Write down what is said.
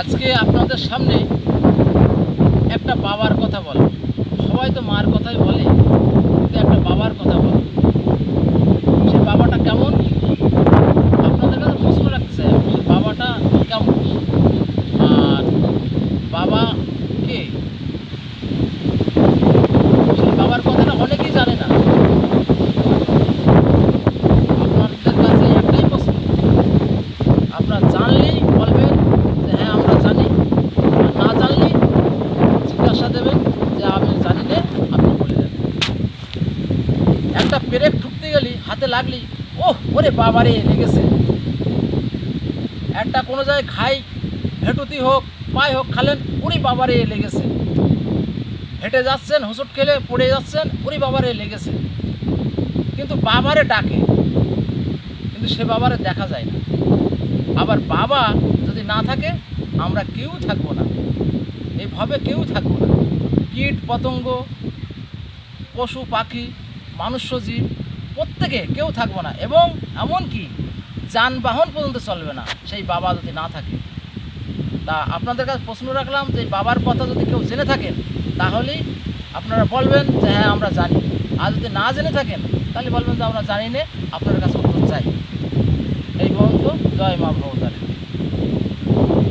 আজকে আপনাদের সামনে একটা বাবার কথা বলে। সবাই তো মার কথাই বলে, কিন্তু একটা বাবার কথা বলে সে বাবাটা কেমন আপনাদের কাছে প্রশ্ন রাখতে চাই আমি, সে বাবাটা কেমন আর বাবা কে সেই বাবার কথাটা অনেকেই জানে না আপনাদের কাছে একটাই প্রশ্ন আপনারা জানলেই বলবেন যে হ্যাঁ আমরা জানি আর না জানলেই জিজ্ঞাসা দেবেন যে আমি জানি আপনি বলে দেবেন একটা পেরেক ঠুকতে গেলি, হাতে লাগলি, ওহ, ওরে বাবারে লেগেছে। একটা কোনো জায়গায় খাই হেঁটুতি হোক পায়ে হোক, খালেন, ওরে বাবারে লেগেছে। হেঁটে যাচ্ছেন, হোঁচট খেলে পড়ে যাচ্ছেন, ওরে বাবারে লেগেছে। কিন্তু বাবারে ডাকে, কিন্তু সে বাবারে দেখা যায় না। আবার বাবা যদি না থাকে, আমরা কেউ থাকব না। এইভাবে কেউ থাকব না। কীট, পতঙ্গ, পশু, পাখি, মানুষ্য জীব, প্রত্যেকে কেউ থাকব না। এবং এমনকি যানবাহন পর্যন্ত চলবে না, সেই বাবা যদি না থাকে। তা আপনাদের কাছে প্রশ্ন রাখলাম যে বাবার কথা যদি কেউ জেনে থাকেন, তাহলেই আপনারা বলবেন যে হ্যাঁ আমরা জানি। আর যদি না জেনে থাকেন, তাহলে বলবেন যে আমরা জানি না আপনার কাছে উত্তর চাই। এই পর্যন্ত, জয় মা ভগবতারী